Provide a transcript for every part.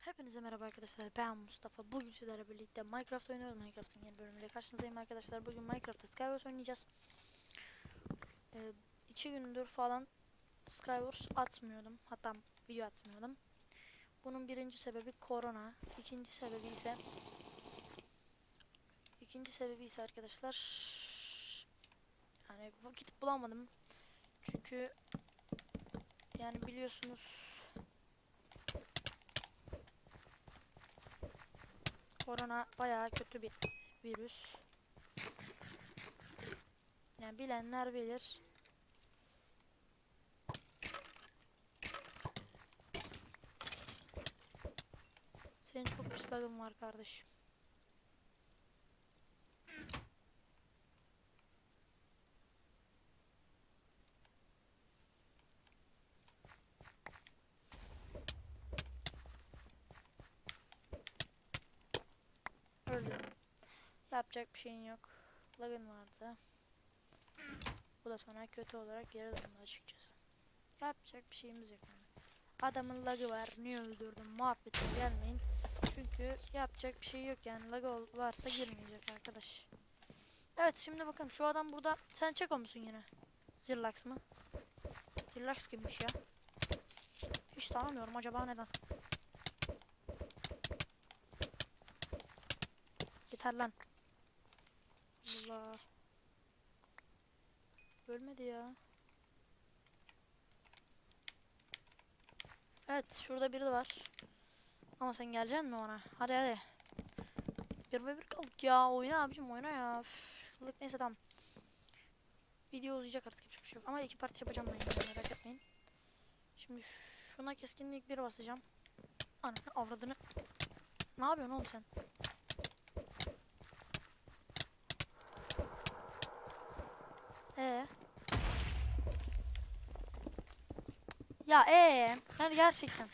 Hepinize merhaba arkadaşlar ben Mustafa. Bugün sizlerle birlikte Minecraft oynuyoruz. Minecraft'ın yeni bölümüyle karşınızdayım arkadaşlar. Bugün Minecraft'ta Skywars oynayacağız. Ee, iki gündür falan Skywars atmıyordum. Hatta video atmıyordum. Bunun birinci sebebi korona ikinci sebebi ise ikinci sebebi ise arkadaşlar yani vakit bulamadım çünkü yani biliyorsunuz Korona bayağı kötü bir virüs. Yani bilenler bilir. Senin çok pis var kardeşim. Öldüm. Yapacak bir şeyin yok. Lagın vardı. Bu da sana kötü olarak geri döndü açıkçası. Yapacak bir şeyimiz yok. Adamın lagı var. Niye öldürdün? Muhabbetine gelmeyin. Çünkü yapacak bir şey yok yani. Lagı varsa girmeyecek arkadaş. Evet şimdi bakın şu adam burada. Sen çek o musun yine? Zirlax mı? Zirlax kimmiş ya? Hiç tanımıyorum acaba neden? Yeter lan. Allah. Ölmedi ya. Evet şurada biri var. Ama sen geleceksin mi ona? Hadi hadi. Bir ve bir kaldık ya. Oyna abicim oyna ya. Üf, neyse tamam. Video uzayacak artık yapacak bir şey yok. Ama iki parti yapacağım ben yine merak etmeyin. Şimdi şuna keskinlik bir basacağım. Ananı avradını. Ne yapıyorsun oğlum sen? Ee. Ya ee, yani gerçekten.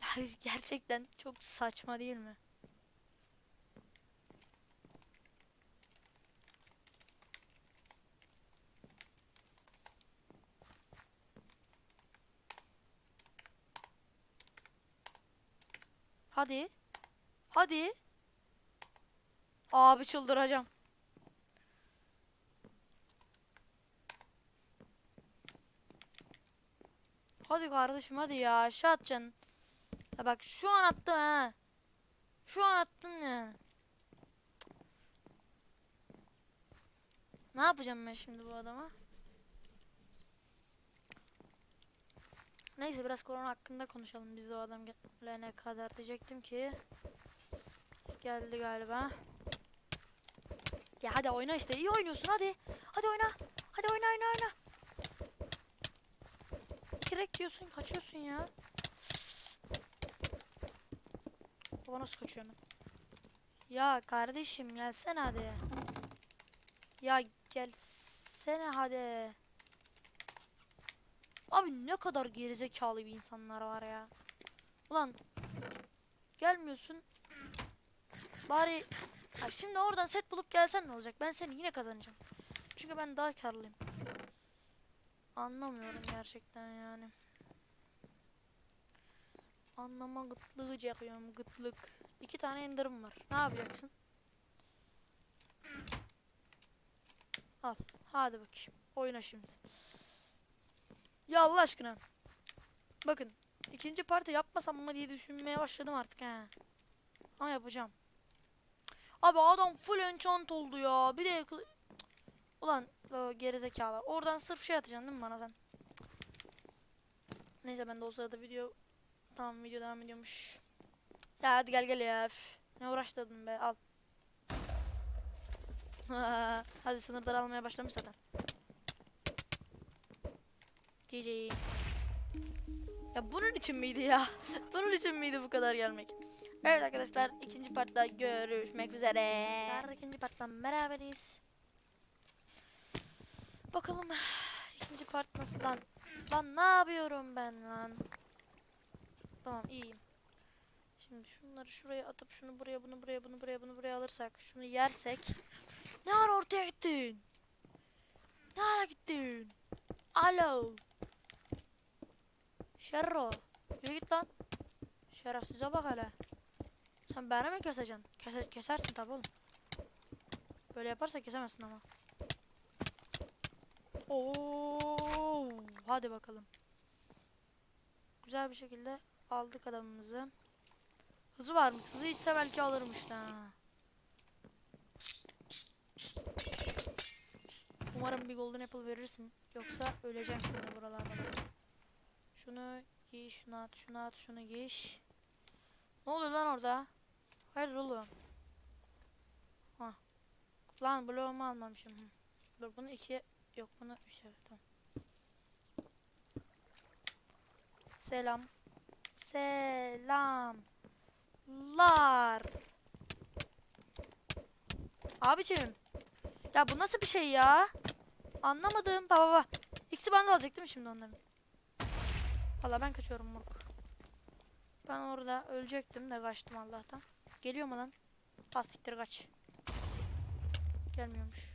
Gerçekten çok saçma değil mi? Hadi. Hadi. Abi çıldıracağım. Hadi kardeşim hadi ya aşağı atacaksın. Ya bak şu an attın ha. Şu an attın ya. Ne yapacağım ben şimdi bu adama? Neyse biraz korona hakkında konuşalım biz o adam gelene kadar diyecektim ki. Geldi galiba. Ya hadi oyna işte. iyi oynuyorsun hadi. Hadi oyna. Hadi oyna oyna oyna. Kirek diyorsun kaçıyorsun ya. Baba nasıl kaçıyor hemen? Ya kardeşim gelsene hadi. Ya gelsene hadi. Abi ne kadar gerizekalı bir insanlar var ya. Ulan gelmiyorsun. Bari ya şimdi oradan set bulup gelsen ne olacak? Ben seni yine kazanacağım. Çünkü ben daha karlıyım. Anlamıyorum gerçekten yani. Anlama gıtlığı çekiyorum gıtlık. İki tane enderim var. Ne yapacaksın? Al. Hadi bakayım. Oyna şimdi. Ya Allah aşkına. Bakın. ikinci parti yapmasam mı diye düşünmeye başladım artık he. Ama yapacağım. Abi adam full enchant oldu ya. Bir de Ulan gerizekalı. Oradan sırf şey atacaksın değil mi bana sen? Neyse ben de o sırada video Tamam video devam ediyormuş. Ya hadi gel gel ya. Ne uğraştırdın be al. hadi sınırları almaya başlamış zaten. GG. Ya bunun için miydi ya? bunun için miydi bu kadar gelmek? Evet arkadaşlar ikinci partta görüşmek üzere. Arkadaşlar ikinci parttan beraberiz. Bakalım ikinci part nasıl lan? Lan ne yapıyorum ben lan? Tamam iyiyim. Şimdi şunları şuraya atıp şunu buraya bunu buraya bunu buraya bunu buraya alırsak şunu yersek. Ne ara ortaya gittin? Ne ara gittin? Alo. Şerro. Yürü git lan. Şerefsize bak hele. Sen beni mi keseceksin? Kese, kesersin tabi oğlum. Böyle yaparsa kesemezsin ama. Oo, hadi bakalım. Güzel bir şekilde aldık adamımızı. Hızı varmış. Hızı içse belki alırmış da. Umarım bir golden apple verirsin. Yoksa öleceğim şimdi buralarda. Şunu giy, şunu at, şunu at, şunu giy. Ne oluyor lan orada? Hayır oğlum. Ha. Lan bloğumu almamışım. Hı. Dur bunu ikiye... Yok bunu üçe. Tamam. Selam. Selamlar. Abicim. Ya bu nasıl bir şey ya? Anlamadım. Baba baba. İkisi bana alacak değil mi şimdi onların? Valla ben kaçıyorum moruk. Ben orada ölecektim de kaçtım Allah'tan. Geliyor mu lan? Siktir kaç. Gelmiyormuş.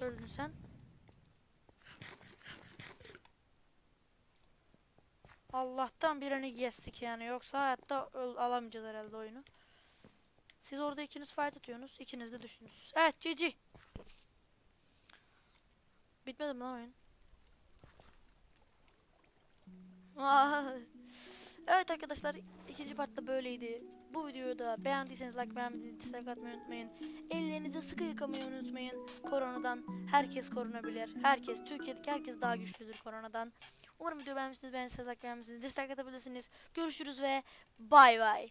Öldün sen. Allah'tan birini kestik yani yoksa hayatta alamayacağız herhalde oyunu. Siz orada ikiniz fight atıyorsunuz, ikiniz de düştünüz. Evet GG. Bitmedi mi lan oyun? Evet arkadaşlar ikinci partta böyleydi. Bu videoyu da beğendiyseniz like beğenmediyseniz dislike atmayı unutmayın. Ellerinizi sıkı yıkamayı unutmayın. Koronadan herkes korunabilir. Herkes, Türkiye'deki herkes daha güçlüdür koronadan. Umarım video beğenmişsiniz. Beğendiyseniz like beğenmişsiniz. Dislike atabilirsiniz. Görüşürüz ve bay bay.